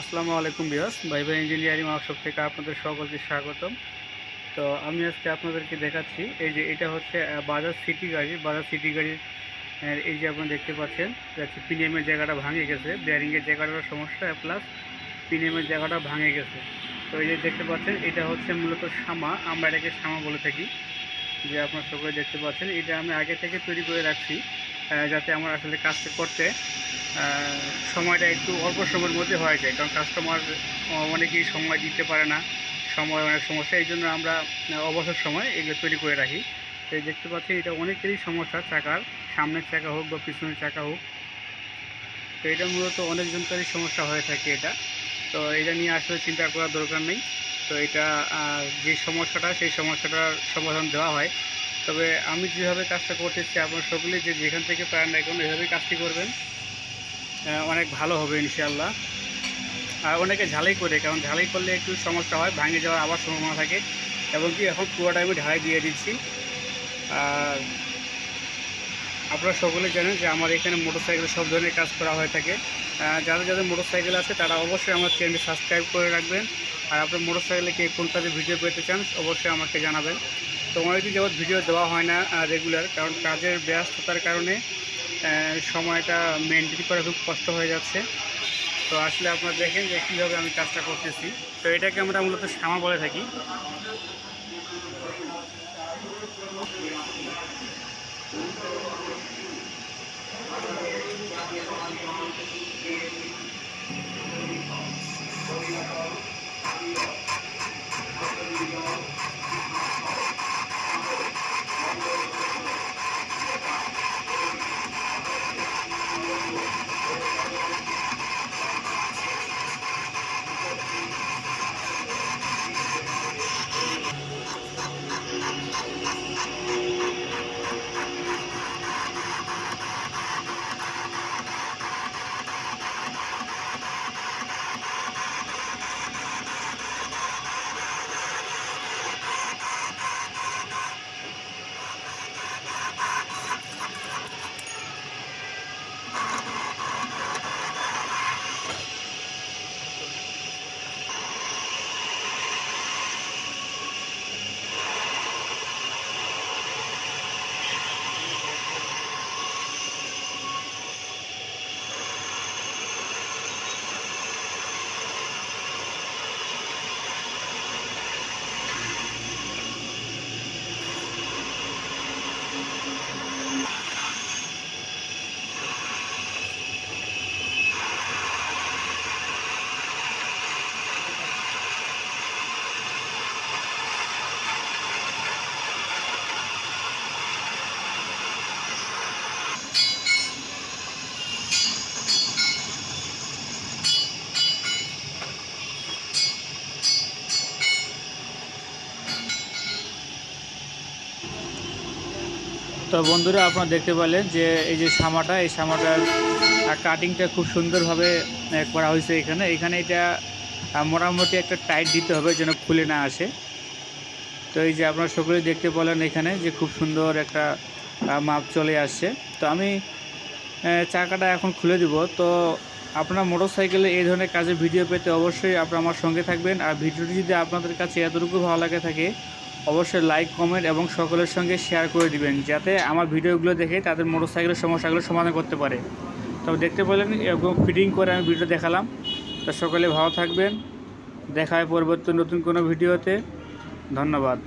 আসসালামু আলাইকুম বিয়াস ভাই ভাই ইঞ্জিনিয়ারিং ওয়ার্কশপ থেকে আপনাদের সকলকে স্বাগতম। তো আমি আজকে আপনাদেরকে দেখাচ্ছি, এই যে এটা হচ্ছে বাজাজ সিটি গাড়ি। বাজাজ সিটি গাড়ির এই যে আপনারা দেখতে পাচ্ছেন যাচ্ছে পিনিএমের জায়গাটা ভাঙে গেছে। বেয়ারিংয়ের জায়গাটার সমস্যা প্লাস পিনিএমের জায়গাটা ভাঙে গেছে। তো এই যে দেখতে পাচ্ছেন, এটা হচ্ছে মূলত শামা আমরা এটাকে সামা বলে থাকি, যে আপনারা সকলে দেখতে পাচ্ছেন। এটা আমি আগে থেকে তৈরি করে রাখছি যাতে আমার আসলে কাজটা করতে সময়টা একটু অল্প সময়ের মধ্যে হয়ে যায়, কারণ কাস্টমার অনেকেই সময় দিতে পারে না। সময় অনেক সমস্যা, এই জন্য আমরা অবসর সময় এগুলো তৈরি করে রাখি। তো দেখতে পাচ্ছি এটা অনেকেরই সমস্যা, চাকার, সামনের চাকা হোক বা পিছনের চাকা হোক। তো এটা মূলত অনেকজনকারই সমস্যা হয়ে থাকে এটা। তো এটা নিয়ে আসলে চিন্তা করার দরকার নেই। তো এটা যে সমস্যাটা, সেই সমস্যাটার সমাধান দেওয়া হয়। তবে আমি যেভাবে কাজটা করতেছি, আপনার সকলে যে যেখান থেকে পারেন না এখন এভাবেই কাজটি করবেন। অনেক ভালো হবে ইনশাআল্লাহ। আর অনেকে ঝালাই করে, কারণ ঝালাই করলে একটু সমস্যা হয়, ভাঙে যাওয়ার আবার সম্ভাবনা থাকে। এবং কি এখন পুরোটা আমি ঢালাই দিয়ে দিচ্ছি। আর আপনারা সকলে জানেন যে আমার এখানে মোটরসাইকেল সব ধরনের কাজ করা হয়ে থাকে। যাদের যাদের মোটরসাইকেল আছে, তারা অবশ্যই আমার চ্যানেলটি সাবস্ক্রাইব করে রাখবেন। আর আপনার মোটরসাইকেলে কে কোন কাজে ভিডিও পেতে চান, অবশ্যই আমাকে জানাবেন। তো অনেকদিন যাবৎ ভিডিও দেওয়া হয় না রেগুলার কারণ কাজের ব্যস্ততার কারণে সময়টা মেনটেন করা খুব কষ্ট হয়ে যাচ্ছে। তো আসলে আপনারা দেখেন যে কীভাবে আমি কাজটা করতেছি। তো এটাকে আমরা মূলত শ্যামা বলে থাকি। তো বন্ধুরা আপনারা দেখতে পেলেন যে এই যে সামাটা, এই সামাটার কাটিংটা খুব সুন্দরভাবে করা হয়েছে এখানে। এখানে এটা মোটামুটি একটা টাইট দিতে হবে যেন খুলে না আসে। তো এই যে আপনারা সকলেই দেখতে পেলেন এখানে যে খুব সুন্দর একটা মাপ চলে আসছে। তো আমি চাকাটা এখন খুলে দিব। তো আপনার মোটরসাইকেলে এই ধরনের কাজের ভিডিও পেতে অবশ্যই আপনারা আমার সঙ্গে থাকবেন। আর ভিডিওটি যদি আপনাদের কাছে এতটুকু ভালো লাগে থাকে অবশ্যই লাইক কমেন্ট এবং সকলের সঙ্গে শেয়ার করে দিবেন, যাতে আমার ভিডিওগুলো দেখে তাদের মোটরসাইকেলের সমস্যাগুলো সমাধান করতে পারে। তবে দেখতে পেলেন, এরকম ফিটিং করে আমি ভিডিও দেখালাম। তো সকলে ভালো থাকবেন। দেখা হয় পরবর্তী নতুন কোনো ভিডিওতে। ধন্যবাদ।